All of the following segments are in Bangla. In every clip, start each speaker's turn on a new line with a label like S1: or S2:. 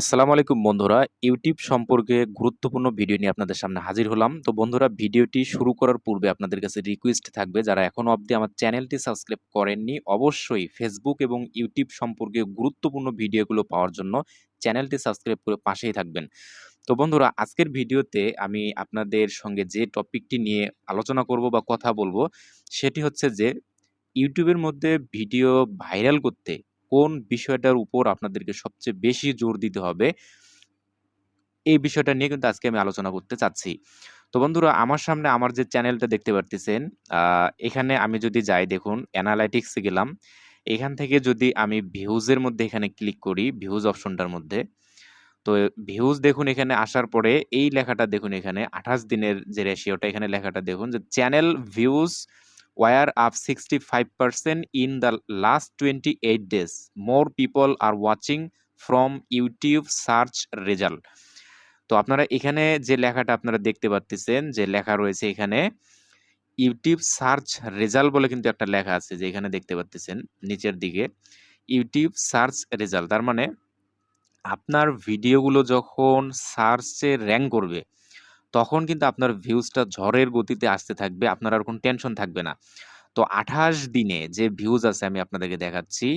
S1: আসসালামু আলাইকুম বন্ধুরা। ইউটিউব সম্পর্কে গুরুত্বপূর্ণ ভিডিও নিয়ে আপনাদের সামনে হাজির হলাম। তো বন্ধুরা, ভিডিওটি শুরু করার পূর্বে আপনাদের কাছে রিকোয়েস্ট থাকবে, যারা এখনও অবধি আমার চ্যানেলটি সাবস্ক্রাইব করেননি, অবশ্যই ফেসবুক এবং ইউটিউব সম্পর্কে গুরুত্বপূর্ণ ভিডিওগুলো পাওয়ার জন্য চ্যানেলটি সাবস্ক্রাইব করে পাশেই থাকবেন। তো বন্ধুরা, আজকের ভিডিওতে আমি আপনাদের সঙ্গে যে টপিকটি নিয়ে আলোচনা করব বা কথা বলব, সেটি হচ্ছে যে, ইউটিউবের মধ্যে ভিডিও ভাইরাল করতে কোন বিষয়টার উপর আপনাদেরকে সবচেয়ে বেশি জোর দিতে হবে, এই বিষয়টা নিয়ে কিন্তু আজকে আমি আলোচনা করতে চাচ্ছি। তো বন্ধুরা, আমার সামনে আমার যে চ্যানেলটা দেখতে পারতেছেন এখানে আমি যদি যাই, দেখুন অ্যানালাইটিক্সে গেলাম। এখান থেকে যদি আমি ভিউজের মধ্যে এখানে ক্লিক করি ভিউজ অপশনটার মধ্যে, তো ভিউজ দেখুন এখানে আসার পরে, এই লেখাটা দেখুন এখানে, আঠাশ দিনের যে রেশিওটা এখানে লেখাটা দেখুন যে channel views were up 65% in the last 28 days. More people are watching from YouTube search result. তো আপনারা এখানে যে লেখাটা আপনারা দেখতে পাচ্ছেন যে লেখা রয়েছে এখানে ইউটিউব সার্চ রেজাল্ট বলে কিন্তু একটা লেখা আছে যে এখানে দেখতে পাচ্ছেন নিচের দিকে ইউটিউব সার্চ রেজাল্ট তার মানে আপনার ভিডিওগুলো যখন সার্চে র্যাঙ্ক করবে তখন কিন্তু আপনার ভিউজটা ঝড়ের গতিতে আসতে থাকবে, আপনার আর কোনো টেনশন থাকবে না। তো আঠাশ দিনে যে ভিউজ আছে আমি আপনাদেরকে দেখাচ্ছি,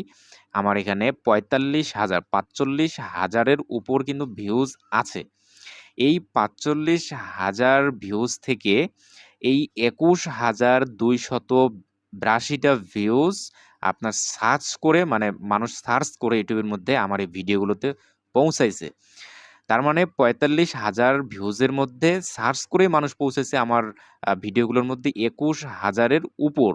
S1: আমার এখানে পঁয়তাল্লিশ হাজার, পাঁচচল্লিশ হাজারের উপর কিন্তু ভিউজ আছে। এই পাঁচচল্লিশ হাজার ভিউজ থেকে এই একুশ হাজার দুইশত বিরাশিটা ভিউজ আপনার সার্চ করে মানে মানুষ সার্চ করে ইউটিউবের মধ্যে আমার এই ভিডিওগুলোতে পৌঁছাইছে। তার মানে পঁয়তাল্লিশ হাজার ভিউজের মধ্যে সার্চ করে মানুষ পৌঁছেছে আমার ভিডিওগুলোর মধ্যে একুশ হাজারের উপর।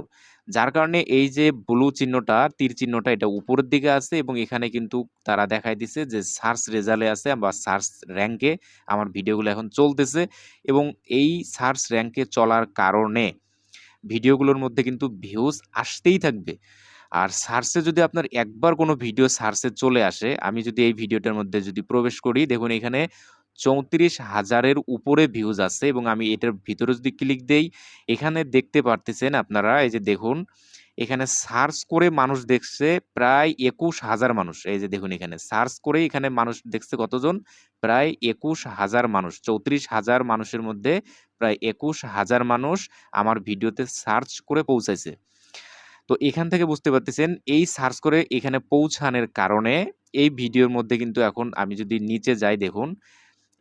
S1: যার কারণে এই যে ব্লু চিহ্নটা, তীর চিহ্নটা এটা উপরের দিকে আছে এবং এখানে কিন্তু তারা দেখাই দিছে যে সার্চ রেজাল্টে আছে বা সার্চ র্যাঙ্কে আমার ভিডিওগুলো এখন চলতেছে এবং এই সার্চ র্যাঙ্কে চলার কারণে ভিডিওগুলোর মধ্যে কিন্তু ভিউজ আসতেই থাকবে। আর সার্চে যদি আপনার একবার কোনো ভিডিও সার্চে চলে আসে, আমি যদি এই ভিডিওটার মধ্যে যদি প্রবেশ করি, দেখুন এখানে চৌত্রিশ হাজারের উপরে ভিউজ আছে এবং আমি এটার ভিতরে যদি ক্লিক দেই, এখানে দেখতে পারতেছেন আপনারা, এই যে দেখুন, এখানে সার্চ করে মানুষ দেখছে প্রায় একুশ হাজার মানুষ। এই যে দেখুন এখানে, সার্চ করে এখানে মানুষ দেখছে কতজন? প্রায় একুশ হাজার মানুষ। চৌত্রিশ হাজার মানুষের মধ্যে প্রায় একুশ হাজার মানুষ আমার ভিডিওতে সার্চ করে পৌঁছাইছে তো এখান থেকে বুঝতে পারতেছেন, এই সার্চ করে এখানে পৌঁছানোর কারণে এই ভিডিওর মধ্যে কিন্তু এখন আমি যদি নিচে যাই দেখুন,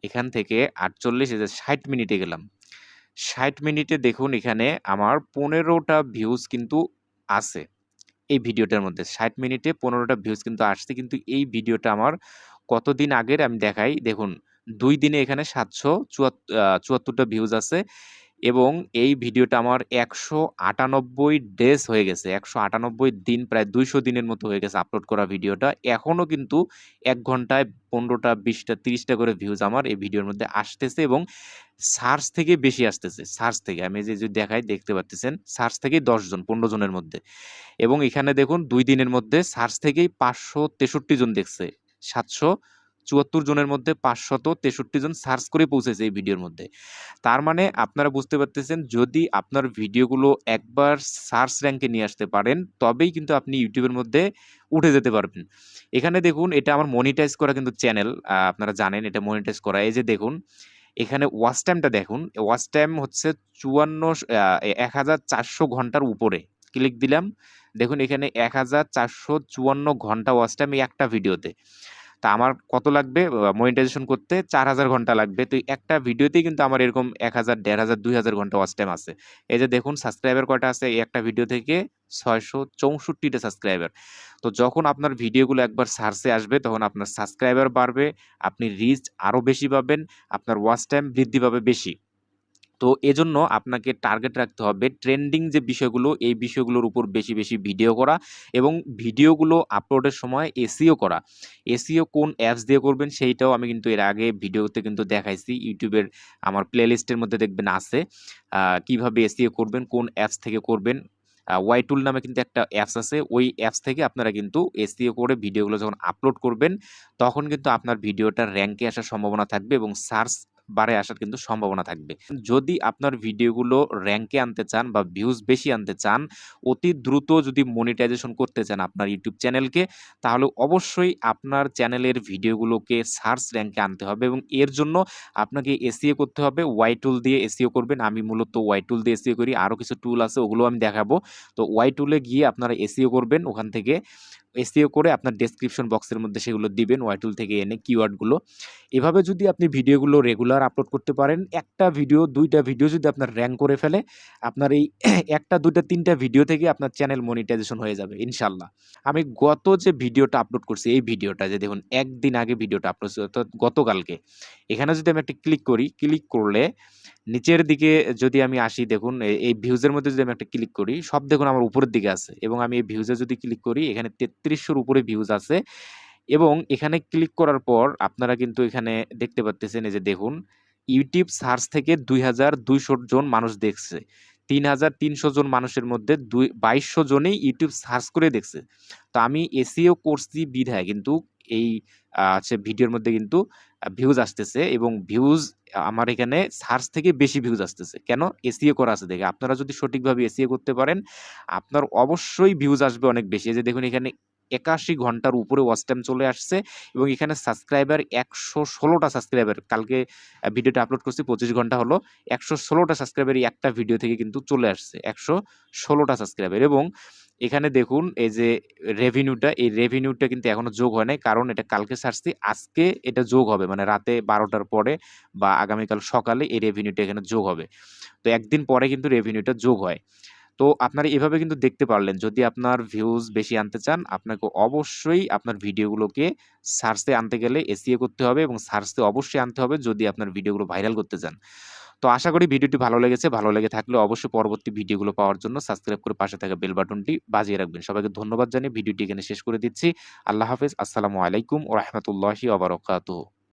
S1: এখান থেকে আটচল্লিশ হাজার ষাট মিনিটে গেলাম। ষাট মিনিটে দেখুন এখানে আমার পনেরোটা ভিউজ কিন্তু আছে এই ভিডিওটার মধ্যে। ষাট মিনিটে পনেরোটা ভিউজ কিন্তু আসছে, কিন্তু এই ভিডিওটা আমার কতদিন আগের আমি দেখাই। দেখুন, দুই দিনে এখানে সাতশো চুয়াত্তরটা ভিউজ আছে। এবং এই ভিডিওটা আমার একশো আটানব্বই ডেজ হয়ে গেছে। একশো আটানব্বই দিন, প্রায় দুইশো দিনের মতো হয়ে গেছে আপলোড করা ভিডিওটা। এখনও কিন্তু এক ঘন্টায় পনেরোটা, বিশটা, তিরিশটা করে ভিউজ আমার এই ভিডিওর মধ্যে আসতেছে এবং সার্চ থেকে বেশি আসতেছে সার্চ থেকে। আমি যে যদি দেখাই, দেখতে পাচ্ছেন সার্চ থেকেই দশজন, পনেরো জনের মধ্যে। এবং এখানে দেখুন, দুই দিনের মধ্যে সার্চ থেকেই পাঁচশো তেষট্টি জন দেখছে, সাতশো চুয়াত্তর জনের মধ্যে পাঁচশত তেষট্টি জন সার্চ করে পৌঁছেছে এই ভিডিওর মধ্যে। তার মানে আপনারা বুঝতে পারতেছেন, যদি আপনার ভিডিওগুলো একবার সার্চ র্যাঙ্কে নিয়ে আসতে পারেন, তবেই কিন্তু আপনি ইউটিউবের মধ্যে উঠে যেতে পারবেন। এখানে দেখুন, এটা আমার মনিটাইজ করা কিন্তু চ্যানেল আপনারা জানেন এটা মনিটাইজ করা। এই যে দেখুন, এখানে ওয়াচ টাইমটা দেখুন ওয়াচ টাইম হচ্ছে চুয়ান্ন এক হাজার চারশো ঘণ্টার উপরে। ক্লিক দিলাম, দেখুন এখানে এক হাজার চারশো চুয়ান্ন ঘণ্টা ওয়াচ টাইম এই একটা ভিডিওতে। তা আমার কত লাগবে? মনিটাইজেশন করতে চার হাজার ঘণ্টা লাগবে। তো একটা ভিডিওতেই কিন্তু আমার এরকম এক হাজার, দেড় হাজার, দুই হাজার ঘণ্টা ওয়াচ টাইম আছে। এই যে দেখুন সাবস্ক্রাইবার কটা আছে? এই একটা ভিডিও থেকে ছয়শো চৌষট্টিটা সাবস্ক্রাইবার তো যখন আপনার ভিডিওগুলো একবার সার্চে আসবে, তখন আপনার সাবস্ক্রাইবার বাড়বে, আপনি রিচ আরও বেশি পাবেন, আপনার ওয়াচ টাইম বৃদ্ধি পাবে বেশি। তো এজন্য আপনাকে টার্গেট রাখতে হবে ট্রেন্ডিং যে বিষয়গুলো, এই বিষয়গুলোর উপর বেশি বেশি ভিডিও করা এবং ভিডিওগুলো আপলোডের সময় এসিও করা। এসিও কোন অ্যাপস দিয়ে করবেন সেইটাও আমি কিন্তু এর আগে ভিডিওতে কিন্তু দেখাইছি ইউটিউবের আমার প্লেলিস্টের মধ্যে দেখবেন আছে। কীভাবে এসিও করবেন, কোন অ্যাপস থেকে করবেন। ওয়াই টুল নামে কিন্তু একটা অ্যাপস আছে, ওই অ্যাপস থেকে আপনারা কিন্তু এসিও করে ভিডিওগুলো যখন আপলোড করবেন, তখন কিন্তু আপনার ভিডিওটা র্যাঙ্কে আসার সম্ভাবনা থাকবে এবং সার্চ বারে আসার কিন্তু সম্ভাবনা থাকবে। যদি আপনার ভিডিওগুলো র্যাঙ্কে আনতে চান বা ভিউজ বেশি আনতে চান, অতি দ্রুত যদি মনিটাইজেশন করতে চান আপনার ইউটিউব চ্যানেলকে, তাহলে অবশ্যই আপনার চ্যানেলের ভিডিওগুলোকে সার্চ র্যাঙ্কে আনতে হবে এবং এর জন্য আপনাকে এসিও করতে হবে। ওয়াই টুল দিয়ে এসিও করবেন। আমি মূলত ওয়াই টুল দিয়ে এসিও করি। আরও কিছু টুল আছে ওগুলো আমি দেখাবো। তো ওয়াই টুলে গিয়ে আপনারা এসিও করবেন। ওখান থেকে এসইও করে আপনার ডেসক্রিপশন বক্সের মধ্যে সেগুলো দিবেন ওয়াইটুল থেকে এনে কিওয়ার্ডগুলো। এভাবে যদি আপনি ভিডিওগুলো রেগুলার আপলোড করতে পারেন, একটা ভিডিও, দুইটা ভিডিও যদি আপনার র্যাঙ্ক করে ফেলে, আপনার এই ১ টা, ২ টা, ৩ টা ভিডিও থেকে আপনার চ্যানেল মনিটাইজেশন হয়ে যাবে ইনশাল্লাহ আমি গত যে ভিডিওটা আপলোড করছি, এই ভিডিওটা যে দেখুন একদিন আগে ভিডিওটা আপলোড অর্থাৎ গতকালকে। এখানে যদি আমি একটা ক্লিক করি, ক্লিক করলে নিচের দিকে যদি আমি আসি দেখুন এই ভিউজের মধ্যে যদি আমি একটা ক্লিক করি, সব দেখুন আমার উপরের দিকে আছে এবং আমি এই ভিউজে যদি ক্লিক করি, এখানে ৩৩০০ র উপরে ভিউজ আছে এবং এখানে ক্লিক করার পর আপনারা কিন্তু এখানে দেখতে পারতেছেন এই যে দেখুন, ইউটিউব সার্চ থেকে ২২০০ জন মানুষ দেখছে। ৩৩০০ জন মানুষের মধ্যে দুই বাইশশো জনেই ইউটিউব সার্চ করে দেখছে। তো আমি এসইও করছি বিধায় কিন্তু এই আ হচ্ছে ভিডিওর মধ্যে কিন্তু ভিউজ আসতেছে এবং ভিউজ আমার এখানে সার্চ থেকে বেশি ভিউজ আসতেছে। কেন? এসিও করা আছে দেখে। আপনারা যদি সঠিকভাবে এসিও করতে পারেন, আপনার অবশ্যই ভিউজ আসবে অনেক বেশি। এই যে দেখুন এখানে ৮১ ঘণ্টার উপরে ওয়াচ টাইম চলে আসছে এবং এখানে সাবস্ক্রাইবার একশো ষোলোটা সাবস্ক্রাইবার। কালকে ভিডিওটা আপলোড করছি ২৫ ঘণ্টা হলো। একশো ষোলোটা সাবস্ক্রাইবার এই একটা ভিডিও থেকে কিন্তু চলে আসছে। একশো ষোলোটা সাবস্ক্রাইবার এবং এখানে দেখুন এই যে রেভিনিউটা, এই রেভিনিউটা কিন্তু এখনও যোগ হয় নাই। কারণ এটা কালকে ছাড়ছি। আজকে এটা যোগ হবে। মানে রাতে বারোটার পরে বা আগামীকাল সকালে এই রেভিনিউটা এখানে যোগ হবে। তো একদিন পরে কিন্তু রেভিনিউটা যোগ হয়। তো আপনারা এভাবে কিন্তু দেখতে পারলেন। যদি আপনার ভিউজ বেশি আনতে চান, আপনাকে অবশ্যই আপনার ভিডিওগুলোকে সার্চে আনতে গেলে এসইও করতে হবে এবং সার্চে অবশ্যই আনতে হবে যদি আপনার ভিডিওগুলো ভাইরাল করতে চান। তো আশা করি ভিডিওটি ভালো লেগেছে। ভালো লেগে থাকলে অবশ্যই পরবর্তী ভিডিওগুলো পাওয়ার জন্য সাবস্ক্রাইব করে পাশে থাকা বেল বাটনটি বাজিয়ে রাখবেন। সবাইকে ধন্যবাদ জানিয়ে ভিডিওটি এখানে শেষ করে দিচ্ছি। আল্লাহ হাফেজ। আসসালামু আলাইকুম ওয়া রাহমাতুল্লাহি ওয়া বারাকাতুহু।